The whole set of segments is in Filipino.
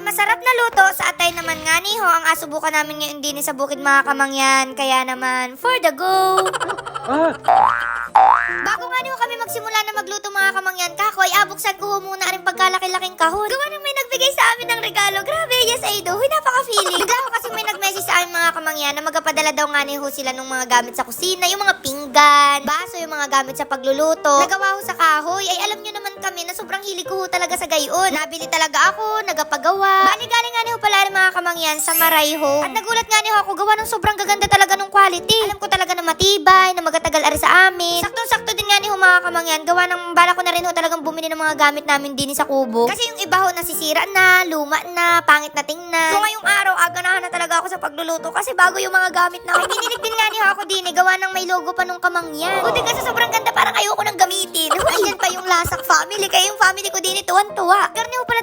Ay, masarap na luto. Sa atay naman nga ni ho, ang asubukan namin ngayon din sa bukid mga kamangyan. Kaya naman, for the go! Ah, Bago nga niyo kami magsimula na magluto mga kamangyan, kako ay abuksan ko muna rin pagkalaki-laking kahon. Gawa nang may nagbigay sa amin ng regalo. Grabe, yes I do. Huy, napaka-feeling. Bigla ko kasi may nag-message sa amin mga kamangyan na magapadala daw nga ni ho sila ng mga gamit sa kusina, yung mga pinggan, baso, yung mga gamit sa pagluluto. Nagawa ho sa kahoy. Ay, alam nyo naman kami na sobrang hilig ko talaga sa gayon. Nabili talaga ako, nagapagawa. Bali galing nga ni ho pala rin mga kamangyan sa Maray ho. At nagulat nga ni ho ako gawa ng sobrang gaganda talaga ng quality. Alam ko talaga na matibay, na magatagal ari sa amin. Saktong-sakto mga kamangyan. Gawa ng bala ko na rin ho talagang bumili ng mga gamit namin din sa kubo. Kasi yung iba ho nasisira na, luma na, pangit na tingnan. So ngayong araw, aganahan na talaga ako sa pagluluto kasi bago yung mga gamit na. Ay, dinilig din nga ni ako din eh. Gawa ng may logo pa nung kamangyan. Buti kasi sobrang ganda parang ayoko nang gamitin. Ayan pa yung lasak family. Kaya yung family ko din tuwan-tuwa. Garni ho pala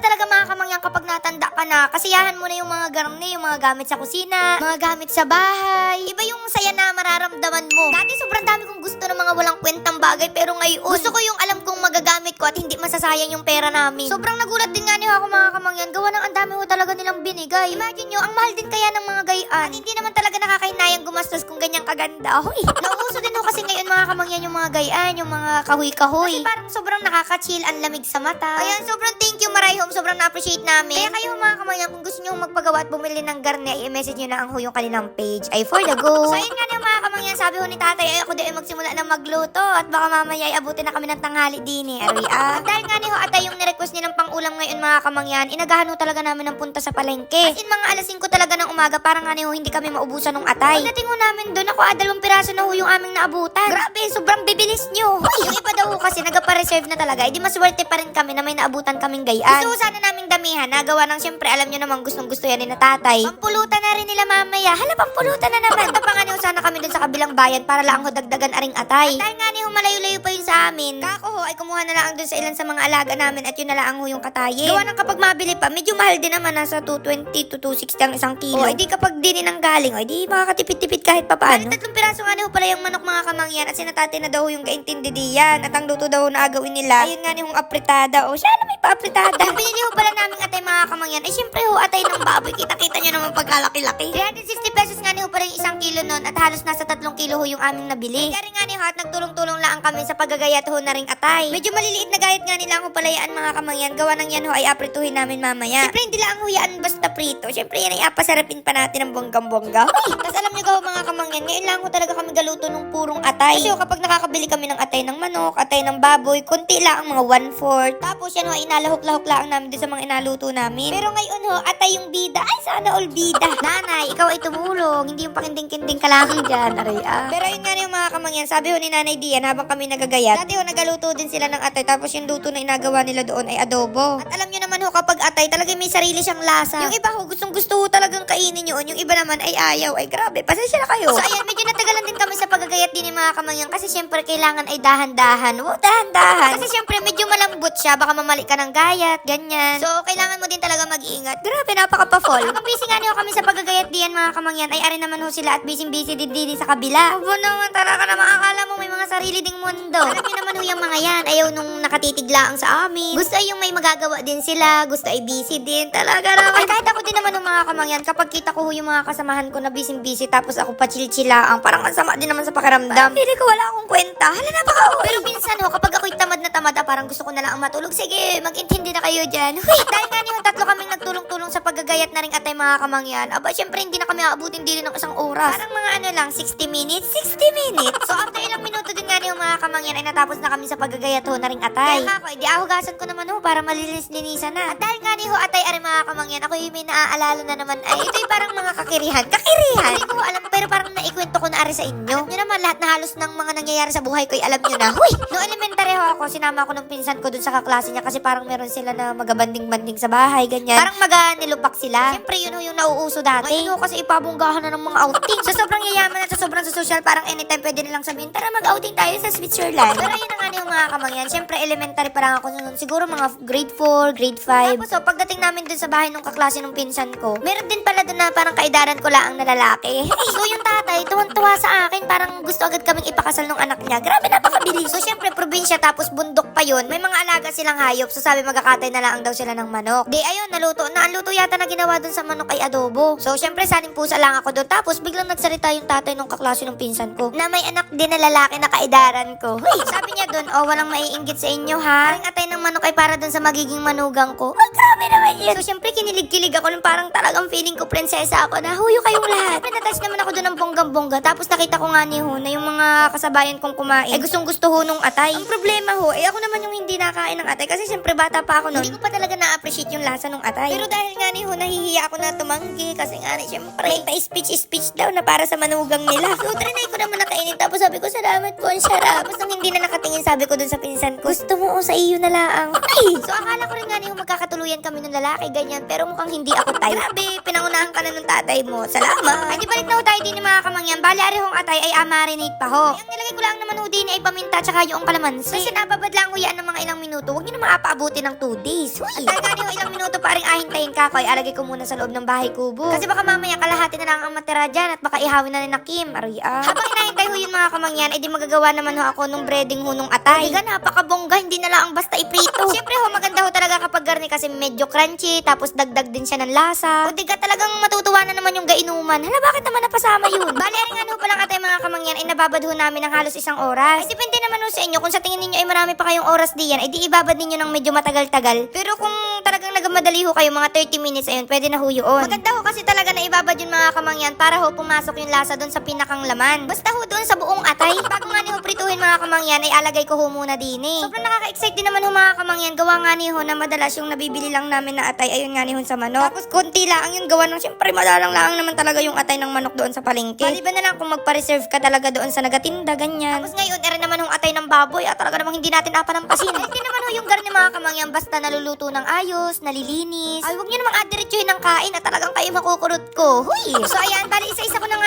na. Kasiyahan mo na yung mga garni, yung mga gamit sa kusina, mga gamit sa bahay. Iba yung saya na mararamdaman mo. Dati sobrang dami kong gusto ng mga walang kwentang bagay pero ngayon, gusto ko yung alam kong magagamit ko at hindi masasayang yung pera namin. Sobrang nagulat din nga niyo ako mga kamangyan. Gawa ng ang dami ko talaga nilang binigay. Imagine nyo, ang mahal din kaya ng mga gayaan. At hindi naman talaga nakakahinayang gumastos kung ganyang kaganda. Hoy, nauuso din ho kasi ngayon mga kamangyan yung mga gayaan, yung mga kahoy-kahoy. Kasi parang sobrang nakaka-chill, ang lamig sa mata. Ayan, sobrang thank you Maray Home, sobrang na-appreciate namin. Kaya kayo mga kamangyan, kung gusto nyo magpagawa at bumili ng garne, i-message nyo na ang ho yung kanilang page. Ay for the go. so ayun nga na mga kamangyan, sabi ho ni tatay, ay ako din ay magsimula na magluto at baka mamaya ay abutin na kami ng tanghali din eh. Aroy ah. At dahil nga ni ho atay yung nirequest nilang pang ngayon mga kamangyan, inagahan talaga namin ng punta sa palengke. As in mga alas 5 talaga ng umaga, parang nga ni ho hindi kami maubusan ng atay. Pagdating ho namin doon, ako ah, dalawang piraso na ho yung aming naabutan. Grabe, sobrang bibilis nyo. yung iba daw ho kasi nagpa-reserve na talaga, edi maswerte pa rin kami na may naabutan kaming gayaan. Gusto sana naming damihan, nagawa ng syempre alam nyo naman gustong gusto yan ni tatay. Pampulutan na rin nila mamaya. Hala, pampulutan na naman. Punta pa sana kami doon sa kabilang bayan para lang ho dagdagan aring atay. At dahil nga ni ho malayo-layo pa yun sa amin, kako ho ay kumuha na lang doon sa ilan sa mga alaga namin at yun na lang ho yung katayin. Gawa ng kapag mabili pa, medyo mahal din naman nasa 220 to 260 ang isang kilo. O, edi kapag dinin ng galing, o, edi makakatipid-tipid kahit pa paano. tatlong piraso nga ni ho pala yung manok mga kamangyan at sinatate na daw yung kaintindi diyan at ang luto daw na agawin nila. Ayun nga ni hong apritada. O, siya na may paapritada. Ang binili ho pala namin atay mga kamangyan, ay syempre ho atay ng baboy. Kita-kita nyo naman pagkalaki-laki. 360 pesos nga ni ho pala yung isang kilo nun at halos nasa tatlong kilo ho yung aming nabili. Kaya nga ni ho at nagtulong-tulong lang kami sa paggagayat ho na ring atay. Medyo maliliit na gayat nga nila ho pala yan mga kamangyan. Gawa ng yan ho ay aprituhin namin mamaya. Siyempre hindi lang ho yan basta prito. Siyempre yan ay apasarapin pa natin ng bonggang-bongga. Tapos alam nyo ho mga kamangyan, ngayon lang ho talaga kami galuto ng purong atay. Kasi ho, kapag nakakabili kami ng atay ng manok, atay ng baboy, konti lang ang mga one-fourth. Tapos yan ho ay inalahok-lahok lang namin din sa mga inaluto namin. Pero ngayon ho, atay yung bida. Ay, sana all bida. Nanay, ikaw ay tumulong. Hindi yung pakinding-kinding ka lang dyan. Aray ah. Pero yun nga yung mga kamangyan, sabi ho ni Nanay Dian habang kami nagagayat. Dati ho, nagaluto din sila ng atay. Tapos yung luto na inagawa nila doon ay adobo. At alam nyo naman ho, kapag atay, talaga may sarili siyang lasa. Yung iba ho, gustong gusto ho talagang kainin yun. Yung iba naman ay ayaw. Ay grabe, pasensya na kayo. So ayan, medyo natagalan din kami sa pagagayat din ni mga kamangyan. Kasi syempre, kailangan ay dahan-dahan. Oh, dahan-dahan. Kasi syempre, medyo malambot siya. Baka mamali ka ng gayat, ganyan. So, kailangan mo din talaga mag-iingat. Grabe, napaka-pa-fall. Ang busy nga niyo kami sa pagagayat diyan mga kamangyan. Ay, ari naman ho sila at busy-busy din din sa kabila. Abo naman talaga na makakala mo may mga sarili ding mundo. Alam niyo naman ho yung mga yan. Ayaw nung nakatitiglaang sa amin. Gusto ay yung may magagawa din sila. Gusto ay busy din. Talaga naman. Ay, kahit ako din naman ng mga kamangyan. Kapag kita ko yung mga kasamahan ko na busy-busy tapos ako pa chill-chillaang. Parang ang sama din naman sa pakiramdam. Pili ko wala akong kwenta. Hala, napaka Pero minsan ho, kapag ako'y tamad na tamad, ah, parang gusto ko na lang ang matulog. Sige, mag-intindi na kayo dyan. Huy, dahil nga niyo tatlo kaming nagtulong-tulong sa paggagayat na rin atay mga kamangyan. Aba, syempre hindi na kami aabutin din ng isang oras. Parang mga ano lang, 60 minutes? 60 minutes? So after ilang minuto din nga niyo mga kamangyan ay natapos na kami sa paggagayat ho na rin atay. Kaya ako, di ahugasan ko naman ho para malinis-linisan na. At dahil nga niyo atay ari mga kamangyan, ako yung may naaalala na naman ay ito'y parang mga kakirihan. Kakirihan? Hindi ko alam pero parang naikwento ko na ari sa inyo. Alam nyo naman lahat na halos ng mga nangyayari sa buhay ko ay alam nyo na. Huy! No elementary ho ako, sinama ako ng pinsan ko dun sa kaklase niya kasi parang meron sila na magabanding-banding sa bahay, ganyan. Parang maga nilupak sila. Siyempre yun ho yung nauuso dati. Ngayon ho kasi ipabunggahan na ng mga outing. Sa sobrang yayaman at sa sobrang social, parang anytime pwede nilang sabihin, tara mag-outing tayo sa Switzerland. Pero yun na nga yung mga kamangyan. Siyempre elementary pa lang ako nun. Siguro mga grade 4, grade 5. Tapos so, pagdating namin dun sa bahay ng kaklase ng pinsan ko, meron din pala dun na parang kaidaran ko lang na lalaki. so yung tatay, ay tuwang-tuwa sa akin. Parang gusto agad kaming ipakasal ng anak niya. Grabe, napakabilis. So, syempre, probinsya tapos bundok pa yun. May mga alaga silang hayop. So, sabi magkakatay na lang daw sila ng manok. Di, ayun, naluto. Na, ang luto yata na ginawa dun sa manok ay adobo. So, syempre, saling pusa lang ako doon. Tapos, biglang nagsalita yung tatay ng kaklase ng pinsan ko. Na may anak din na lalaki na kaidaran ko. Huy, sabi niya doon, oh, walang maiinggit sa inyo, ha? Ang atay ng manok ay para doon sa magiging manugang ko. Ay, grabe naman yun. So, syempre, kinilig-kilig ako nung parang talagang feeling ko prinsesa ako na huyo kayong lahat. Pinatouch naman ako doon ng bonggang-bongga. Tapos nakita ko nga ni Ho na yung mga kasabayan kong kumain ay gustong gusto ho nung atay. Ang problema ho, eh ako naman yung hindi nakain ng atay kasi syempre bata pa ako noon. Hindi ko pa talaga na-appreciate yung lasa ng atay. Pero dahil nga ni Ho, nahihiya ako na tumanggi kasi nga ni syempre may pa-speech-speech daw na para sa manugang nila. So, trinay ko naman nakainin. Tapos sabi ko, salamat po, ang sarap. Tapos nung hindi na nakatingin, sabi ko dun sa pinsan ko, gusto mo o sa iyo na lang. Ay! So, akala ko rin nga ni Ho, magkakatuluyan kami ng lalaki, ganyan. Pero mukhang hindi ako type. Grabe, pinangunahan ka na ng tatay mo. Salamat. Ay, di balik na ho tayo din ng mga kamangyan. Bali, ari hong atay ay amarinate pa ho. Ay, ang nilagay ko lang naman ho din ay paminta tsaka yung kalamansi. Kasi nababad lang ho yan ng mga ilang minuto. Huwag niyo naman apaabuti ng 2 days. Huy! At ni ho, ilang minuto pa rin ahintayin ka ko, ay alagay ko muna sa loob ng bahay kubo. Kasi baka mamaya kalahati na lang ang matira dyan at baka ihawin na ni na Kim. Aray ah. Habang hinahintay ho yun mga kamangyan, ay di magagawa naman ho ako nung breading ho nung atay. Diga, napakabongga, hindi na lang ang basta iprito. Siyempre ho, maganda ho talaga kapag garni kasi medyo crunchy, tapos dagdag din siya ng lasa. O di ka talagang matutuwa na naman yung gainuman. Hala, bakit naman napasama yun? Bali, rin nga ho palang atay mga kamangyan, ay nababad ho namin ng halos isang oras. Ay, depende naman ho sa inyo. Kung sa tingin ninyo ay marami pa kayong oras diyan, ay di ibabad ninyo ng medyo matagal-tagal. Pero kung talagang nagamadali ho kayo, mga 30 minutes, ayun, pwede na ho yun. Maganda ho kasi talaga na ibabad yung mga kamangyan para ho pumasok yung lasa doon sa pinakang laman. Basta ho doon sa buong atay. Bago nga ni ho prituhin mga kamangyan, ay alagay ko ho muna din eh. Sobrang nakaka-excite din naman ho mga kamangyan. Gawa nga ni ho na madalas yung nabibili lang namin na atay, ayun nga ni ho sa manok. Tapos konti lang yung gawa ng syempre madalang lang naman talaga yung atay ng manok doon sa palengke. Maliban na lang kung magpa-reserve ka talaga doon sa nagatinda, ganyan. Tapos ngayon, ere naman hong atay ng baboy, at talaga namang hindi natin napanampasin. Ay, hindi naman ho yung garni mga kamangyan, basta naluluto ng ayos, nalilinis. Ay, huwag niyo namang adiretsuhin ng kain at talagang kayo makukurot ko. Huy! So ayan, bali isa-isa ko na nga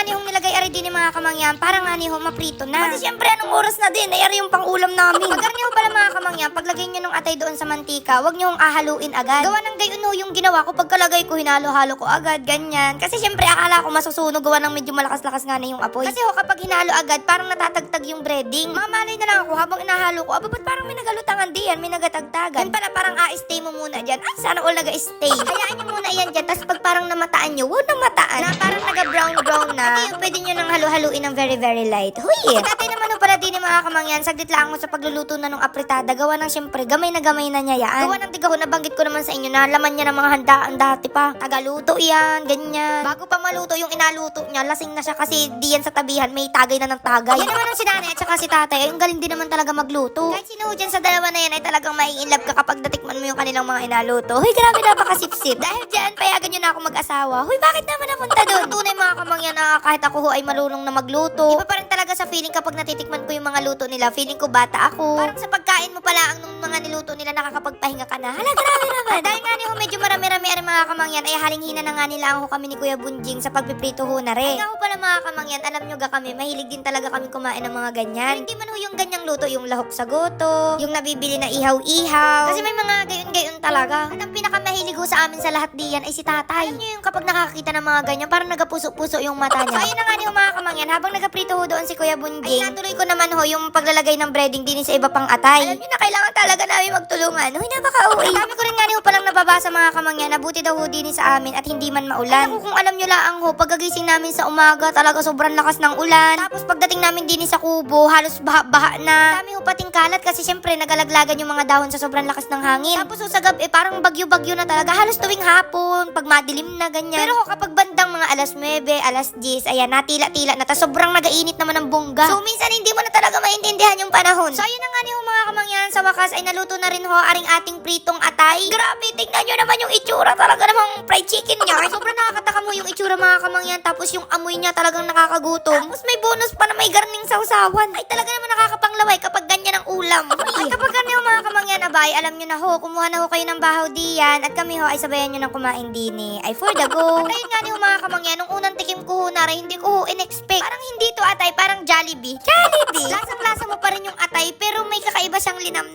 din ni mga kamangyan para nga ni ho maprito na. Kasi syempre anong oras na din, ay yung pang-ulam namin. Pag garni ho pala mga kamangyan, paglagay niyo ng atay doon sa mantika, huwag niyo ahaluin agad. Gawa ng gayon ho yung ginawa ko, pagkalagay ko, hinalo-halo ko agad, ganyan. Kasi syempre akala ko masusunog, gawa ng medyo malakas-lakas nga na yung apoy. Kasi ho, kapag hinalo agad, parang natatagtag yung breading. Mamalay na lang ako habang inahalo ko, aba ba't parang may nagalutangan diyan, may nagatagtagan. Yan pala parang a-stay mo muna dyan. Ay, sana all naga-stay. Hayaan niyo muna yan dyan, tapos pag parang namataan nyo, huwag nang mataan. Na parang naga-brown-brown na. Hindi yung pwede nyo nang halu-haluin ng very, very light. Huy! At dati naman pala din yung mga kamangyan, saglit lang ako sa pagluluto na ng apritada. Gawa ng syempre, gamay na gamay na niya yan. Gawa ng tiga ko, nabanggit ko naman sa inyo na laman niya ng mga handaan dati pa. Tagaluto yan, ganyan. Bago pa maluto yung inaluto niya, lasing na siya kasi di yan sa tabihan, may tagay na ng tagay. Yan naman ang si nanay at saka si tatay, ay yung galing din naman talaga magluto. Kahit sino dyan sa dalawa na yan ay talagang mai-inlove ka kapag natikman mo yung kanilang mga inaluto. Huy, grabe napakasipsip. Dahil dyan, payagan nyo na ako mag-asawa. Huy, bakit naman napunta doon? Tunay mga kamangyan na kahit ako ho ay marunong na magluto. Iba pa rin talaga sa feeling kapag natitikman ko yung mga luto nila. Feeling ko bata ako. Parang sa pagkain mo pala ang nung mga niluto nila nakakapagpahinga ka na. Hala, grabe naman. Dahil nga ni ho, medyo marami-rami ang mga kamangyan ay haling-hina na nga nila ho kami ni Kuya Bunjing sa pagpiprito ho na rin. Ay nga ho pala mga kamangyan, alam nyo ga kami, mahilig din talaga kami kumain ng mga ganyan. Pero hindi man ho yung ganyang luto, yung lahok sa goto, yung nabibili na ihaw-ihaw. Kasi may mga gayon-gayon talaga. At ang pinakamahilig ho sa amin sa lahat diyan ay si tatay. Alam nyo yung kapag nakakita ng mga ganyan, parang nagapuso-puso yung mata niya. So ayun na nga ho mga kamangyan, habang nagaprito ho doon si Kuya Bunjing, ay natuloy ko naman ho yung paglalagay ng breading din sa iba pang atay. Alam nyo na kailangan talaga namin magtulungan. Huy, napaka-uwi. Ang dami ko rin nga ho palang nababasa mga kamangyan, nabuti daw ho din sa amin at hindi man maulan. Ay, naku, kung alam nyo lang ho, pagkagising namin sa umaga, talaga sobrang lakas ng ulan. Tapos pagdating namin din sa kubo, halos baha-baha na. Dami ho pating kalat kasi syempre nagalaglagan yung mga dahon sa sobrang lakas ng hangin. Tapos ho, sa gabi, parang bagyo-bagyo na talaga. Halos tuwing hapon, pag madilim na ganyan. Pero ho, kapag bandang mga alas 9, alas 10, ayan, natila-tila na. Tapos sobrang nagainit naman ng bongga. So minsan hindi mo na talaga maintindihan yung panahon. So ayun na nga ni ho mga kamangyan, sa wakas ay naluto na rin ho aring ating pritong atay. Grabe, tignan nyo naman yung itsura talaga namang fried chicken niya. Sobrang nakakatakam ho yung itsura mga kamangyan. Tapos yung amoy niya talagang nakakagutom. Tapos may bonus pa na may garning sausawan. Ay talaga naman nakakapanglaway kapag ganyan ang ulam. Ay kapag ganyan mga kamangyan abay, alam nyo na ho, kumuha na ho kayo ng bahaw diyan at kami ho ay sabayan nyo ng kumain din eh. Ay for the go. At ayun nga ni ho mga kamangyan, nung unang tikim ko ho na rin, hindi ko ho in-expect. Parang hindi to atay, parang Jollibee. Jollibee! Lasang-lasa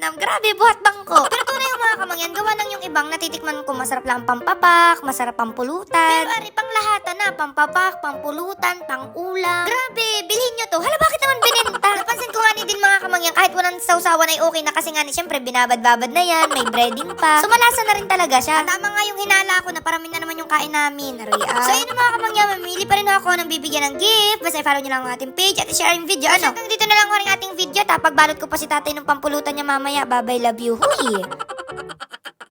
linamnam. Grabe, buhat bangko. Pero tunay yung mga kamangyan, gawa ng yung ibang natitikman ko, masarap lang ang pampapak, masarap ang pulutan. Pero ari, pang lahatan na, pampapak, pampulutan, pangulam. Grabe, bilhin nyo to. Hala, bakit naman binenta? Napansin ko nga ni din mga kamangyan, kahit walang sausawan ay okay na kasi nga ni, syempre, binabad-babad na yan, may breading pa. So, malasa na rin talaga siya. Tama nga yung hinala ko na parami na naman yung kain namin. Aray, ah. So, yun mga kamangyan, mamili pa rin ako ng bibigyan ng gift. Basta i-follow nyo lang ang ating page at i-share yung video. Ano? Hanggang dito na lang ko rin ating video. Tapag balot ko pa si tatay ng pampulutan niya mamaya mamaya, babay love you. Huy! Eh.